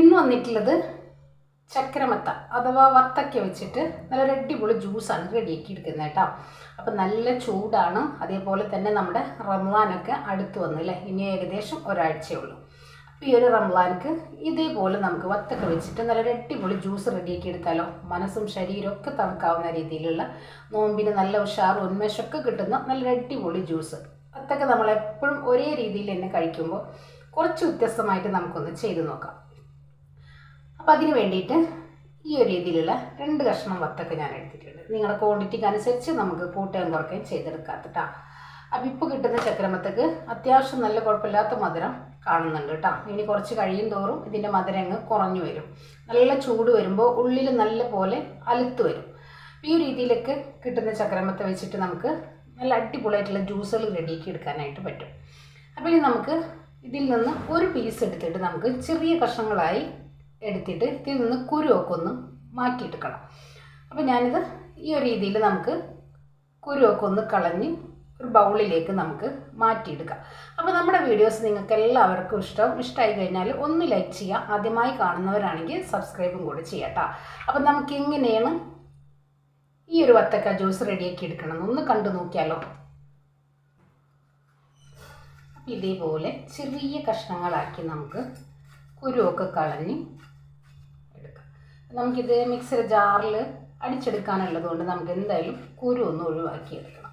ഇന്ന് വന്നിട്ടുള്ളത് ചക്രമത്ത അഥവാ വത്തക്ക വെച്ചിട്ട് നല്ലൊരു അടിപൊളി ജ്യൂസാണ് റെഡിയാക്കി എടുക്കുന്നത് കേട്ടോ. അപ്പം നല്ല ചൂടാണ്. അതേപോലെ തന്നെ നമ്മുടെ റംലാനൊക്കെ അടുത്ത് വന്നു അല്ലേ? ഇനി ഏകദേശം ഒരാഴ്ചയേ ഉള്ളൂ. അപ്പോൾ ഈ ഒരു റംലാനക്ക് ഇതേപോലെ നമുക്ക് വത്തക്ക വെച്ചിട്ട് നല്ലൊരു അടിപൊളി ജ്യൂസ് റെഡിയാക്കി എടുത്താലോ? മനസ്സും ശരീരവും ഒക്കെ തണുക്കാവുന്ന രീതിയിലുള്ള നോമ്പിന് നല്ല ഉഷാറും ഉന്മേഷമൊക്കെ കിട്ടുന്ന നല്ലൊരു അടിപൊളി ജ്യൂസ് വത്തക്ക നമ്മളെപ്പോഴും ഒരേ രീതിയിൽ തന്നെ കഴിക്കുമ്പോൾ കുറച്ച് വ്യത്യസ്തമായിട്ട് നമുക്കൊന്ന് ചെയ്ത് നോക്കാം. അപ്പം അതിന് വേണ്ടിയിട്ട് ഈ ഒരു രീതിയിലുള്ള രണ്ട് കഷ്ണം വത്തക്ക ഞാൻ എടുത്തിട്ടുണ്ട്. നിങ്ങളുടെ ക്വാണ്ടിറ്റിക്ക് അനുസരിച്ച് നമുക്ക് കൂട്ടുകയും കുറയ്ക്കുകയും ചെയ്തെടുക്കാം കേട്ടോ. അപ്പം ഇപ്പോൾ കിട്ടുന്ന ചക്രമത്തക്ക് അത്യാവശ്യം നല്ല കുഴപ്പമില്ലാത്ത മധുരം കാണുന്നുണ്ട് കേട്ടോ. ഇനി കുറച്ച് കഴിയും തോറും ഇതിന്റെ മധുരം അങ്ങ് കുറഞ്ഞു വരും. നല്ല ചൂട് വരുമ്പോൾ ഉള്ളിൽ നല്ല പോലെ അലുത്ത് വരും. ഈ രീതിയിലൊക്കെ കിട്ടുന്ന ചക്രമത്തെ വെച്ചിട്ട് നമുക്ക് നല്ല അടിപൊളിയായിട്ടുള്ള ജ്യൂസുകൾ റെഡിയാക്കി എടുക്കാനായിട്ട് പറ്റും. അപ്പോൾ ഇനി നമുക്ക് ഇതിൽ നിന്ന് ഒരു പീസ് എടുത്തിട്ട് നമുക്ക് ചെറിയ കഷ്ണങ്ങളായി എടുത്തിട്ട് ഇതിൽ നിന്ന് കുരുവൊക്കെ ഒന്ന് മാറ്റിയെടുക്കണം. അപ്പോൾ ഞാനിത് ഈ ഒരു രീതിയിൽ നമുക്ക് കുരുവൊക്കെ ഒന്ന് കളഞ്ഞ് ഒരു ബൗളിലേക്ക് നമുക്ക് മാറ്റിയെടുക്കാം. അപ്പോൾ നമ്മുടെ വീഡിയോസ് നിങ്ങൾക്ക് എല്ലാവർക്കും ഇഷ്ടം. ഇഷ്ടമായി കഴിഞ്ഞാൽ ഒന്ന് ലൈക്ക് ചെയ്യുക. ആദ്യമായി കാണുന്നവരാണെങ്കിൽ സബ്സ്ക്രൈബും കൂടെ ചെയ്യട്ടോ അപ്പോൾ നമുക്ക് എങ്ങനെയാണ് ഈ ഒരു വത്തക്ക ജ്യൂസ് റെഡിയാക്കി എടുക്കണം ഒന്ന് കണ്ടു നോക്കിയാലോ? ഇതേപോലെ ചെറിയ കഷ്ണങ്ങളാക്കി നമുക്ക് കുരുവൊക്കെ കളഞ്ഞ് നമുക്കിത് മിക്സർ ജാറിൽ അടിച്ചെടുക്കാനുള്ളത് കൊണ്ട് നമുക്ക് എന്തായാലും കുരു ഒന്ന് ഒഴിവാക്കി എടുക്കണം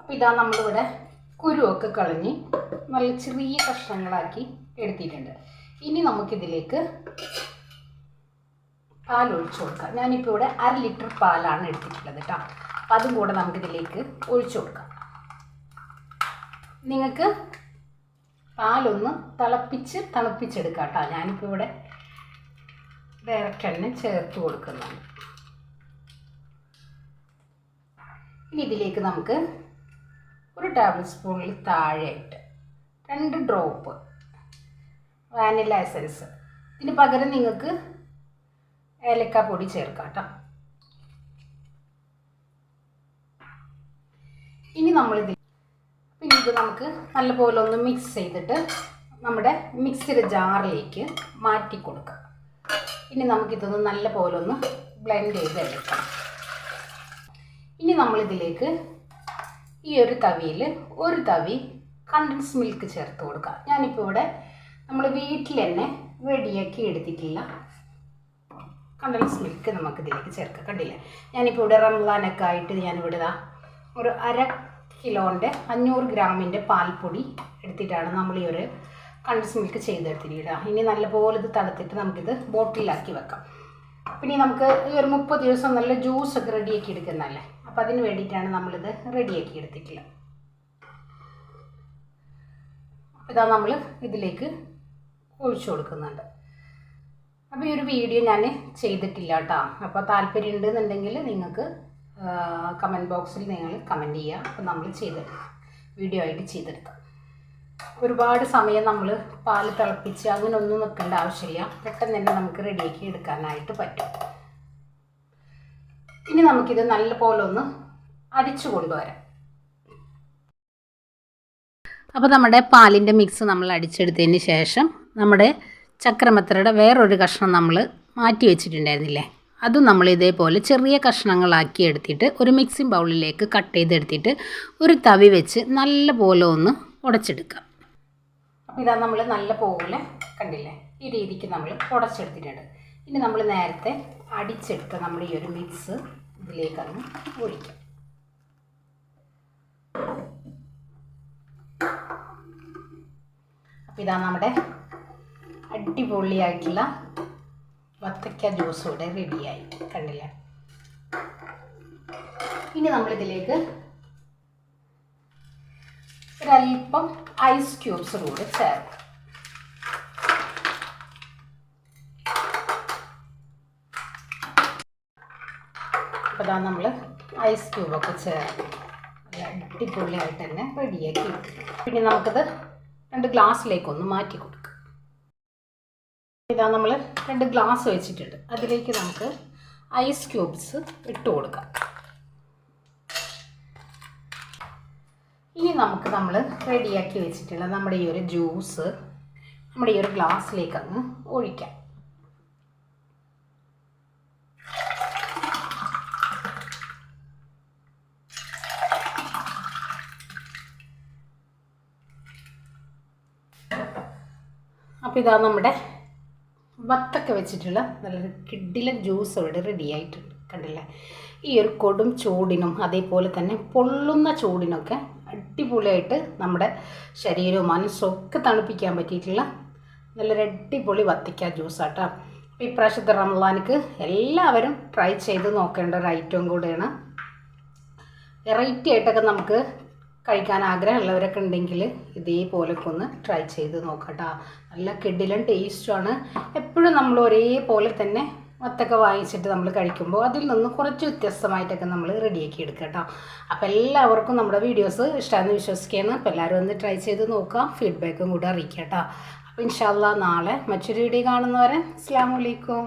അപ്പോൾ ഇതാ നമ്മളിവിടെ കുരുവൊക്കെ കളഞ്ഞ് നല്ല ചെറിയ കഷ്ണങ്ങളാക്കി എടുത്തിട്ടുണ്ട്. ഇനി നമുക്കിതിലേക്ക് പാൽ ഒഴിച്ചു കൊടുക്കാം. ഞാനിപ്പോൾ ഇവിടെ അര ലിറ്റർ പാലാണ് എടുത്തിട്ടുള്ളത് കേട്ടോ അപ്പം അതും കൂടെ നമുക്കിതിലേക്ക് ഒഴിച്ചു കൊടുക്കാം. നിങ്ങൾക്ക് പാലൊന്ന് തിളപ്പിച്ച് തിളപ്പിച്ചെടുക്കാം കേട്ടോ ഞാനിപ്പോൾ ഇവിടെ ഡയറക്റ്റ് ചേർത്ത് കൊടുക്കുന്നതാണ്. ഇനി ഇതിലേക്ക് നമുക്ക് ഒരു ടേബിൾ സ്പൂണിൽ താഴെയായിട്ട് രണ്ട് ഡ്രോപ്പ് വാനില എസൻസ് ഇതിന് പകരം നിങ്ങൾക്ക് ഏലക്ക പൊടി ചേർക്കാം കേട്ടോ ഇനി നമ്മളിത് പിന്നെ ഇത് നമുക്ക് നല്ലപോലെ ഒന്ന് മിക്സ് ചെയ്തിട്ട് നമ്മുടെ മിക്സിയുടെ ജാറിലേക്ക് മാറ്റി കൊടുക്കാം. ഇനി നമുക്കിതൊന്ന് നല്ല പോലെ ഒന്ന് ബ്ലെൻഡ് ചെയ്ത് എടുക്കാം ഇനി നമ്മളിതിലേക്ക് ഈ ഒരു തവിയിൽ ഒരു തവി കണ്ടൻസ് മിൽക്ക് ചേർത്ത് കൊടുക്കുക ഞാനിപ്പോൾ ഇവിടെ നമ്മൾ വീട്ടിൽ തന്നെ റെഡിയാക്കി എടുത്തിട്ടില്ല. കണ്ടൻസ് മിൽക്ക് നമുക്ക് ഇതിലേക്ക് ചേർക്കാം. കണ്ടില്ലേ? ഞാനിപ്പോൾ ഇവിടെ റംലാനൊക്കെ ആയിട്ട് ഞാനിവിടെ ഇതാ ഒരു അര കിലോന്റെ അഞ്ഞൂറ് ഗ്രാമിന്റെ പാൽപ്പൊടി എടുത്തിട്ടാണ് നമ്മൾ ഈ ഒരു കണ്ടൻസ് മിൽക്ക് ചെയ്തെടുത്തിരിക്കുക ഇനി നല്ലപോലെ ഇത് തണുത്തിട്ട് നമുക്കിത് ബോട്ടിലാക്കി വെക്കാം. പിന്നെ നമുക്ക് ഈ ഒരു മുപ്പത് ദിവസം നല്ല ജ്യൂസൊക്കെ റെഡിയാക്കി എടുക്കുന്നതല്ലേ? അപ്പം അതിന് വേണ്ടിയിട്ടാണ് നമ്മളിത് റെഡിയാക്കി എടുത്തിട്ടുള്ളത്. ഇതാ നമ്മൾ ഇതിലേക്ക് ഒഴിച്ചു കൊടുക്കുന്നുണ്ട്. അപ്പോൾ ഈ ഒരു വീഡിയോ ഞാൻ ചെയ്തിട്ടില്ല കേട്ടോ. അപ്പോൾ താല്പര്യം ഉണ്ടെന്നുണ്ടെങ്കിൽ നിങ്ങൾക്ക് കമന്റ് ബോക്സിൽ നിങ്ങൾ കമന്റ് ചെയ്യുക. അപ്പോൾ നമ്മൾ ചെയ്തെടുക്കാം വീഡിയോ ആയിട്ട് ചെയ്തെടുക്കാം. ഒരുപാട് സമയം നമ്മൾ പാൽ തിളപ്പിച്ച് അങ്ങനൊന്നും നിൽക്കേണ്ട ആവശ്യമില്ല. പെട്ടെന്ന് തന്നെ നമുക്ക് റെഡിയാക്കി എടുക്കാനായിട്ട് പറ്റും. ഇനി നമുക്കിത് നല്ല പോലെ ഒന്ന് അടിച്ചു കൊണ്ടുവരാം. അപ്പോൾ നമ്മുടെ പാലിന്റെ മിക്സ് നമ്മൾ അടിച്ചെടുത്തതിന് ശേഷം നമ്മുടെ ചക്രമത്തറയുടെ വേറൊരു കഷ്ണം നമ്മൾ മാറ്റി വെച്ചിട്ടുണ്ടായിരുന്നില്ലേ? അതും നമ്മൾ ഇതേപോലെ ചെറിയ കഷ്ണങ്ങളാക്കി എടുത്തിട്ട് ഒരു മിക്സിംഗ് ബൗളിലേക്ക് കട്ട് ചെയ്തെടുത്തിട്ട് ഒരു തവി വെച്ച് നല്ല പോലെ ഒന്ന് ഉടച്ചെടുക്കാം അപ്പോൾ ഇതാ നമ്മൾ നല്ല പോലെ കണ്ടില്ലേ? ഈ രീതിക്ക് നമ്മൾ ഉടച്ചെടുത്തിട്ടുണ്ട്. ഇനി നമ്മൾ നേരത്തെ അടിച്ചെടുത്ത നമ്മൾ ഈ ഒരു മിക്സ് ഇതിലേക്കങ്ങ് ഒഴിക്കാം. അപ്പോൾ ഇതാ നമ്മുടെ അടിപൊളിയായിട്ടുള്ള വത്തക്ക ജ്യൂസ് റെഡിയായി കണ്ടില്ലേ? ഇനി നമ്മളിതിലേക്ക് ഒരല്പം ഐസ് ക്യൂബ്സ് കൂടെ ചേർക്കും. അപ്പോൾ നമ്മൾ ഐസ് ക്യൂബൊക്കെ ചേർക്കും അടിപൊളിയായിട്ട് തന്നെ റെഡിയാക്കി പിന്നെ നമുക്കത് രണ്ട് ഗ്ലാസ്സിലേക്കൊന്ന് മാറ്റി കൊടുക്കാം ഇതാ നമ്മൾ രണ്ട് ഗ്ലാസ് വെച്ചിട്ടുണ്ട്. അതിലേക്ക് നമുക്ക് ഐസ് ക്യൂബ്സ് ഇട്ട് കൊടുക്കാം. ഇനി നമുക്ക് നമ്മൾ റെഡിയാക്കി വെച്ചിട്ടുള്ള നമ്മുടെ ഈ ഒരു ജ്യൂസ് നമ്മുടെ ഈ ഒരു ഗ്ലാസ്സിലേക്ക് അങ്ങ് ഒഴിക്കാം. അപ്പോൾ ഇതാ നമ്മുടെ വത്തൊക്കെ വെച്ചിട്ടുള്ള നല്ലൊരു കിഡിലൻ ജ്യൂസ് ഇവിടെ റെഡി ആയിട്ടുണ്ട്. കണ്ടില്ലേ? ഈ ഒരു കൊടും ചൂടിനും അതേപോലെ തന്നെ പൊള്ളുന്ന ചൂടിനൊക്കെ അടിപൊളിയായിട്ട് നമ്മുടെ ശരീരവും മനസ്സും ഒക്കെ തണുപ്പിക്കാൻ പറ്റിയിട്ടുള്ള നല്ലൊരു അടിപൊളി വത്തിക്ക ജ്യൂസാട്ടോ അപ്പോൾ ഇപ്രാവശ്യത്തെ റംലാനിക്ക് എല്ലാവരും ട്രൈ ചെയ്ത് നോക്കേണ്ട ഒരു ഐറ്റവും കൂടെയാണ്. വെറൈറ്റി ആയിട്ടൊക്കെ നമുക്ക് കഴിക്കാൻ ആഗ്രഹമുള്ളവരൊക്കെ ഉണ്ടെങ്കിൽ ഇതേപോലൊക്കെ ഒന്ന് ട്രൈ ചെയ്ത് നോക്കട്ടോ. നല്ല കിഡിലും ടേസ്റ്റുമാണ് എപ്പോഴും നമ്മൾ ഒരേപോലെ തന്നെ വത്തൊക്കെ വാങ്ങിച്ചിട്ട് നമ്മൾ കഴിക്കുമ്പോൾ അതിൽ നിന്ന് കുറച്ച് വ്യത്യസ്തമായിട്ടൊക്കെ നമ്മൾ റെഡിയാക്കി എടുക്കുക അപ്പോൾ എല്ലാവർക്കും നമ്മുടെ വീഡിയോസ് ഇഷ്ടമാണെന്ന് വിശ്വസിക്കുകയാണ്. അപ്പോൾ എല്ലാവരും ഒന്ന് ട്രൈ ചെയ്ത് നോക്കാം ഫീഡ്ബാക്കും കൂടെ അറിയിക്കുക കേട്ടോ അപ്പോൾ ഇൻഷാല്ല നാളെ മറ്റൊരു വീഡിയോ കാണുന്നവരെ അസ്സാം വലൈക്കും